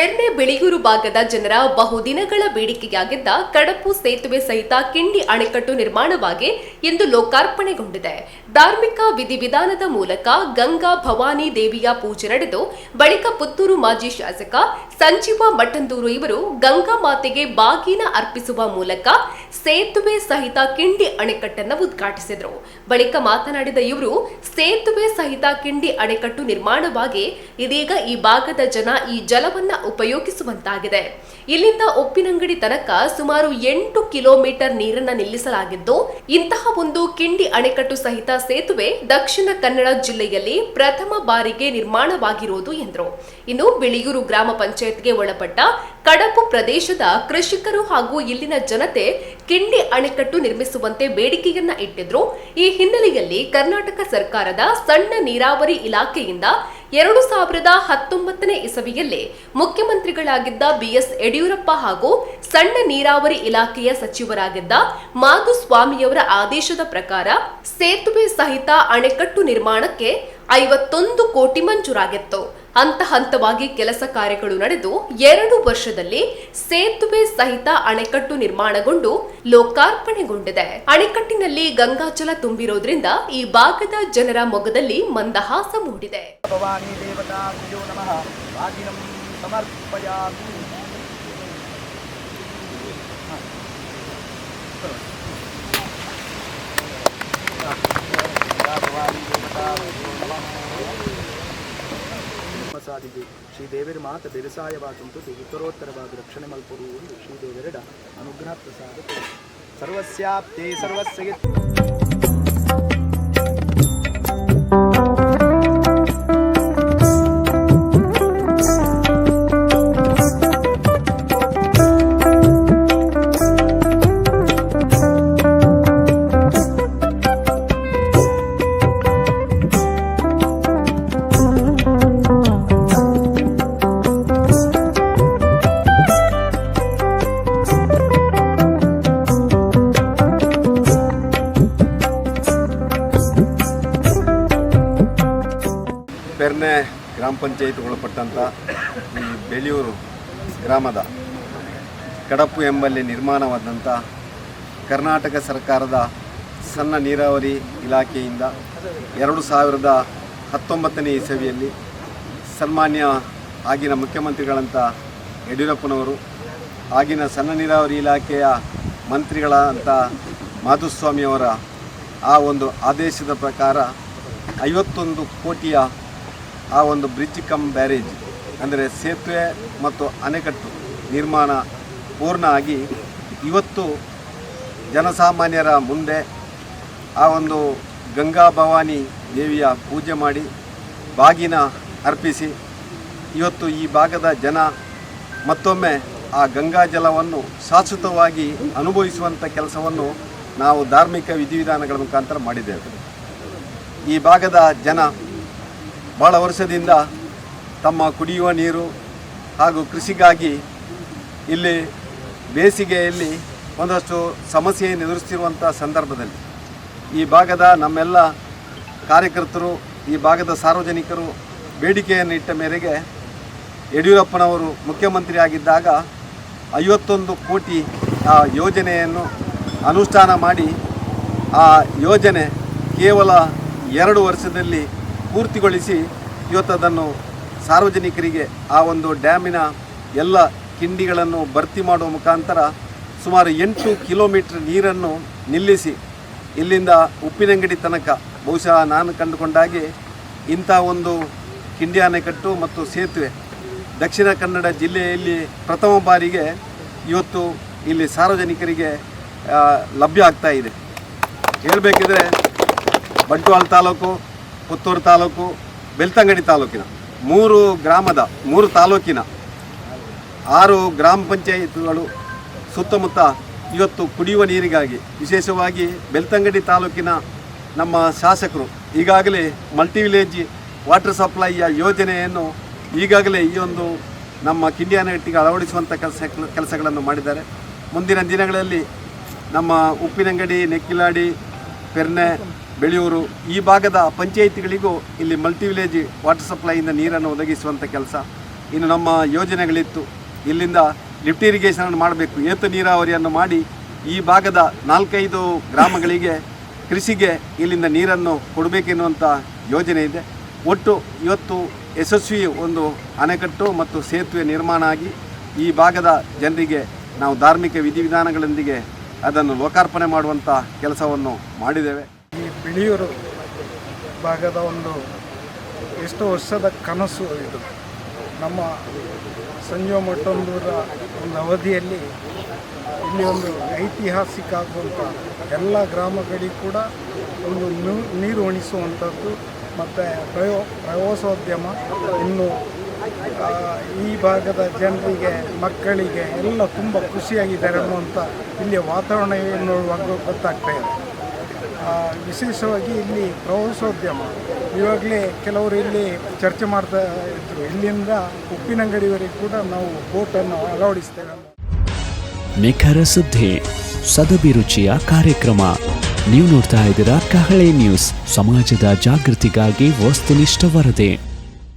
ಪೆರ್ನೆ ಬೆಳೆಯೂರು ಭಾಗದ ಜನರ ಬಹುದಿನಗಳ ಬೇಡಿಕೆಯಾಗಿದ್ದ ಕಡಪು ಸೇತುವೆ ಸಹಿತ ಕಿಂಡಿ ಅಣೆಕಟ್ಟು ನಿರ್ಮಾಣವಾಗಿ ಇಂದು ಲೋಕಾರ್ಪಣೆಗೊಂಡಿದೆ. ಧಾರ್ಮಿಕ ವಿಧಿವಿಧಾನದ ಮೂಲಕ ಗಂಗಾ ಭವಾನಿ ದೇವಿಯ ಪೂಜೆ ನಡೆದು, ಬಳಿಕ ಪುತ್ತೂರು ಮಾಜಿ ಶಾಸಕ ಸಂಜೀವ ಮಠಂದೂರು ಇವರು ಗಂಗಾ ಮಾತೆಗೆ ಬಾಗಿನ ಅರ್ಪಿಸುವ ಮೂಲಕ ಸೇತುವೆ ಸಹಿತ ಕಿಂಡಿ ಅಣೆಕಟ್ಟನ್ನು ಉದ್ಘಾಟಿಸಿದರು. ಬಳಿಕ ಮಾತನಾಡಿದ ಇವರು, ಸೇತುವೆ ಸಹಿತ ಕಿಂಡಿ ಅಣೆಕಟ್ಟು ನಿರ್ಮಾಣವಾಗಿ ಇದೀಗ ಈ ಭಾಗದ ಜನ ಈ ಜಲವನ್ನ ಉಪಯೋಗಿಸುವಂತಾಗಿದೆ. ಇಲ್ಲಿಂದ ಉಪ್ಪಿನಂಗಡಿ ತನಕ ಸುಮಾರು ಎಂಟು ಕಿಲೋಮೀಟರ್ ನೀರನ್ನ ನಿಲ್ಲಿಸಲಾಗಿದ್ದು, ಇಂತಹ ಒಂದು ಕಿಂಡಿ ಅಣೆಕಟ್ಟು ಸಹಿತ ಸೇತುವೆ ದಕ್ಷಿಣ ಕನ್ನಡ ಜಿಲ್ಲೆಯಲ್ಲಿ ಪ್ರಥಮ ಬಾರಿಗೆ ನಿರ್ಮಾಣವಾಗಿರುವುದು ಎಂದರು. ಇನ್ನು ಬಿಳಿಯೂರು ಗ್ರಾಮ ಪಂಚಾಯತ್ಗೆ ಒಳಪಟ್ಟ ಕಡಪು ಪ್ರದೇಶದ ಕೃಷಿಕರು ಹಾಗೂ ಇಲ್ಲಿನ ಜನತೆ ಕಿಂಡಿ ಅಣೆಕಟ್ಟು ನಿರ್ಮಿಸುವಂತೆ ಬೇಡಿಕೆಯನ್ನ ಇಟ್ಟಿದ್ರು. ಈ ಹಿನ್ನೆಲೆಯಲ್ಲಿ ಕರ್ನಾಟಕ ಸರ್ಕಾರದ ಸಣ್ಣ ನೀರಾವರಿ ಇಲಾಖೆಯಿಂದ ಎರಡು ಸಾವಿರದ ಹತ್ತೊಂಬತ್ತನೇ ಇಸವಿಯಲ್ಲಿ ಮುಖ್ಯಮಂತ್ರಿಗಳಾಗಿದ್ದ ಬಿಎಸ್ ಯಡಿಯೂರಪ್ಪ ಹಾಗೂ ಸಣ್ಣ ನೀರಾವರಿ ಇಲಾಖೆಯ ಸಚಿವರಾಗಿದ್ದ ಮಾಧುಸ್ವಾಮಿಯವರ ಆದೇಶದ ಪ್ರಕಾರ ಸೇತುವೆ ಸಹಿತ ಅಣೆಕಟ್ಟು ನಿರ್ಮಾಣಕ್ಕೆ ಐವತ್ತೊಂದು ಕೋಟಿ ಮಂಜೂರಾಗಿತ್ತು. ಹಂತ ಹಂತವಾಗಿ ಕೆಲಸ ಕಾರ್ಯಗಳು ನಡೆದು ಎರಡು ವರ್ಷದಲ್ಲಿ ಸೇತುವೆ ಸಹಿತ ಅಣೆಕಟ್ಟು ನಿರ್ಮಾಣಗೊಂಡು ಲೋಕಾರ್ಪಣೆಗೊಂಡಿದೆ. ಅಣೆಕಟ್ಟಿನಲ್ಲಿ ಗಂಗಾಜಲ ತುಂಬಿರೋದ್ರಿಂದ ಈ ಭಾಗದ ಜನರ ಮೊಗದಲ್ಲಿ ಮಂದಹಾಸ ಮೂಡಿದೆ. ಸಾಧಿಗೆ ಶ್ರೀದೇವರ ಮಾತ ಬೆರಸಾಯವಾದಂತು ಉತ್ತರೋತ್ತರವಾದ ರಕ್ಷಣೆ ಮಲ್ಪರು ಎಂದು ಶ್ರೀದೇವರೆಡ ಅನುಗ್ರಹ ಪ್ರಸಾದ. ಸರ್ವಸ್ಯಾಪ್ತೇ ಸರ್ವಸ್ಯ ಪಂಚಾಯತ್ ಒಳಪಟ್ಟಂಥ ಈ ಬೆಳೆಯೂರು ಗ್ರಾಮದ ಕಡಪು ಎಂಬಲ್ಲಿ ನಿರ್ಮಾಣವಾದಂಥ ಕರ್ನಾಟಕ ಸರ್ಕಾರದ ಸಣ್ಣ ನೀರಾವರಿ ಇಲಾಖೆಯಿಂದ ಎರಡು ಸಾವಿರದ ಹತ್ತೊಂಬತ್ತನೇ ಇಸವಿಯಲ್ಲಿ ಸನ್ಮಾನ್ಯ ಆಗಿನ ಮುಖ್ಯಮಂತ್ರಿಗಳಂಥ ಯಡಿಯೂರಪ್ಪನವರು, ಆಗಿನ ಸಣ್ಣ ನೀರಾವರಿ ಇಲಾಖೆಯ ಮಂತ್ರಿಗಳಂಥ ಮಾಧುಸ್ವಾಮಿಯವರ ಆ ಒಂದು ಆದೇಶದ ಪ್ರಕಾರ ಐವತ್ತೊಂದು ಕೋಟಿಯ ಆ ಒಂದು ಬ್ರಿಡ್ಜ್ ಕಮ್ ಬ್ಯಾರೇಜ್, ಅಂದರೆ ಸೇತುವೆ ಮತ್ತು ಅಣೆಕಟ್ಟು ನಿರ್ಮಾಣ ಪೂರ್ಣ ಆಗಿ ಇವತ್ತು ಜನಸಾಮಾನ್ಯರ ಮುಂದೆ ಆ ಒಂದು ಗಂಗಾ ಭವಾನಿ ದೇವಿಯ ಪೂಜೆ ಮಾಡಿ ಬಾಗಿನ ಅರ್ಪಿಸಿ, ಇವತ್ತು ಈ ಭಾಗದ ಜನ ಮತ್ತೊಮ್ಮೆ ಆ ಗಂಗಾ ಜಲವನ್ನು ಶಾಶ್ವತವಾಗಿ ಅನುಭವಿಸುವಂಥ ಕೆಲಸವನ್ನು ನಾವು ಧಾರ್ಮಿಕ ವಿಧಿವಿಧಾನಗಳ ಮುಖಾಂತರ ಮಾಡಿದ್ದೇವೆ. ಈ ಭಾಗದ ಜನ ಭಾಳ ವರ್ಷದಿಂದ ತಮ್ಮ ಕುಡಿಯುವ ನೀರು ಹಾಗೂ ಕೃಷಿಗಾಗಿ ಇಲ್ಲಿ ಬೇಸಿಗೆಯಲ್ಲಿ ಒಂದಷ್ಟು ಸಮಸ್ಯೆಯನ್ನು ಎದುರಿಸ್ತಿರುವಂಥ ಸಂದರ್ಭದಲ್ಲಿ ಈ ಭಾಗದ ನಮ್ಮೆಲ್ಲ ಕಾರ್ಯಕರ್ತರು, ಈ ಭಾಗದ ಸಾರ್ವಜನಿಕರು ಬೇಡಿಕೆಯನ್ನು ಇಟ್ಟ ಮೇರೆಗೆ ಯಡಿಯೂರಪ್ಪನವರು ಮುಖ್ಯಮಂತ್ರಿ ಆಗಿದ್ದಾಗ ಐವತ್ತೊಂದು ಕೋಟಿ ಆ ಯೋಜನೆಯನ್ನು ಅನುಷ್ಠಾನ ಮಾಡಿ ಆ ಯೋಜನೆ ಕೇವಲ ಎರಡು ವರ್ಷದಲ್ಲಿ ಪೂರ್ತಿಗೊಳಿಸಿ ಇವತ್ತು ಅದನ್ನು ಸಾರ್ವಜನಿಕರಿಗೆ ಆ ಒಂದು ಡ್ಯಾಮಿನ ಎಲ್ಲ ಕಿಂಡಿಗಳನ್ನು ಭರ್ತಿ ಮಾಡುವ ಮುಖಾಂತರ ಸುಮಾರು ಎಂಟು ಕಿಲೋಮೀಟ್ರ್ ನೀರನ್ನು ನಿಲ್ಲಿಸಿ ಇಲ್ಲಿಂದ ಉಪ್ಪಿನಂಗಡಿ ತನಕ. ಬಹುಶಃ ನಾನು ಕಂಡುಕೊಂಡಾಗೆ ಇಂಥ ಒಂದು ಕಿಂಡಿ ಅಣೆಕಟ್ಟು ಮತ್ತು ಸೇತುವೆ ದಕ್ಷಿಣ ಕನ್ನಡ ಜಿಲ್ಲೆಯಲ್ಲಿ ಪ್ರಥಮ ಬಾರಿಗೆ ಇವತ್ತು ಇಲ್ಲಿ ಸಾರ್ವಜನಿಕರಿಗೆ ಲಭ್ಯ ಆಗ್ತಾ ಇದೆ. ಹೇಳಬೇಕಿದ್ರೆ ಬಂಟ್ವಾಳ ತಾಲೂಕು ಪುತ್ತೂರು ತಾಲೂಕು, ಬೆಳ್ತಂಗಡಿ ತಾಲೂಕಿನ, ಮೂರು ಗ್ರಾಮದ, ಮೂರು ತಾಲೂಕಿನ, ಆರು ಗ್ರಾಮ ಪಂಚಾಯತ್ಗಳು ಸುತ್ತಮುತ್ತ ಇವತ್ತು ಕುಡಿಯುವ ನೀರಿಗಾಗಿ, ವಿಶೇಷವಾಗಿ ಬೆಳ್ತಂಗಡಿ ತಾಲೂಕಿನ ನಮ್ಮ ಶಾಸಕರು ಈಗಾಗಲೇ ಮಲ್ಟಿ ವಿಲೇಜ್ ವಾಟರ್ ಸಪ್ಲೈಯ ಯೋಜನೆಯನ್ನು ಈಗಾಗಲೇ ಈ ಒಂದು ನಮ್ಮ ಕಿಂಡಿಯಾನಗಟ್ಟಿಗೆ ಅಳವಡಿಸುವಂಥ ಕೆಲಸ, ಕೆಲಸಗಳನ್ನು ಮಾಡಿದ್ದಾರೆ. ಮುಂದಿನ ದಿನಗಳಲ್ಲಿ ನಮ್ಮ ಉಪ್ಪಿನಂಗಡಿ, ನೆಕ್ಕಿಲಾಡಿ, ಪೆರ್ನೆ ಬೆಳೆಯೂರು ಈ ಭಾಗದ ಪಂಚಾಯಿತಿಗಳಿಗೂ ಇಲ್ಲಿ ಮಲ್ಟಿ ವಿಲೇಜ್ ವಾಟರ್ ಸಪ್ಲೈಯಿಂದ ನೀರನ್ನು ಒದಗಿಸುವಂಥ ಕೆಲಸ ಇನ್ನು ನಮ್ಮ ಯೋಜನೆಗಳಿತ್ತು. ಇಲ್ಲಿಂದ ಲಿಫ್ಟ್ ಇರಿಗೇಷನ್ ಮಾಡಬೇಕು. ಏತ ನೀರಾವರಿಯನ್ನು ಮಾಡಿ ಈ ಭಾಗದ ನಾಲ್ಕೈದು ಗ್ರಾಮಗಳಿಗೆ ಕೃಷಿಗೆ ಇಲ್ಲಿಂದ ನೀರನ್ನು ಕೊಡಬೇಕೆನ್ನುವಂಥ ಯೋಜನೆ ಇದೆ. ಒಟ್ಟು ಇವತ್ತು ಯಶಸ್ವಿ ಒಂದು ಅಣೆಕಟ್ಟು ಮತ್ತು ಸೇತುವೆ ನಿರ್ಮಾಣ ಆಗಿ ಈ ಭಾಗದ ಜನರಿಗೆ ನಾವು ಧಾರ್ಮಿಕ ವಿಧಿವಿಧಾನಗಳೊಂದಿಗೆ ಅದನ್ನು ಲೋಕಾರ್ಪಣೆ ಮಾಡುವಂಥ ಕೆಲಸವನ್ನು ಮಾಡಿದ್ದೇವೆ. ಬಿಳಿಯೂರು ಭಾಗದ ಒಂದು ಎಷ್ಟು ವರ್ಷದ ಕನಸು ಇದು. ನಮ್ಮ ಸಂಜೀವ ಮಟ್ಟೊಂದೂರ ಒಂದು ಅವಧಿಯಲ್ಲಿ ಇಲ್ಲಿ ಒಂದು ಐತಿಹಾಸಿಕ ಆಗುವಂಥ ಎಲ್ಲ ಗ್ರಾಮಗಳಿಗೆ ಕೂಡ ಒಂದು ನೀರು ಉಣಿಸುವಂಥದ್ದು ಮತ್ತು ಪ್ರಯೋ, ಪ್ರವಾಸೋದ್ಯಮ ಇನ್ನು ಈ ಭಾಗದ ಜನರಿಗೆ, ಮಕ್ಕಳಿಗೆ ಎಲ್ಲ ತುಂಬ ಖುಷಿಯಾಗಿದ್ದಾರೆ ಅನ್ನುವಂಥ ಇಲ್ಲಿಯ ವಾತಾವರಣ ನೋಡುವಾಗ ಗೊತ್ತಾಗ್ತಾ ಇದೆ. ವಿಶೇಷವಾಗಿ ಇಲ್ಲಿ ಪ್ರವಾಸೋದ್ಯಮ. ಇವಾಗಲೇ ಕೆಲವರು ಇಲ್ಲಿ ಚರ್ಚೆ ಮಾಡ್ತಾ ಇದ್ರು. ಇಲ್ಲಿಂದ ಉಪ್ಪಿನಂಗಡಿವರೆಗೆ ಕೂಡ ನಾವು ಬೋಟನ್ನು ಅಳವಡಿಸ್ತೇವೆ. ನಿಖರ ಸುದ್ದಿ ಸದಭಿರುಚಿಯ ಕಾರ್ಯಕ್ರಮ. ನೀವು ನೋಡ್ತಾ ಇದ್ದೀರಾ ಕಹಳೆ ನ್ಯೂಸ್. ಸಮಾಜದ ಜಾಗೃತಿಗಾಗಿ ವಸ್ತುನಿಷ್ಠ ವರದಿ.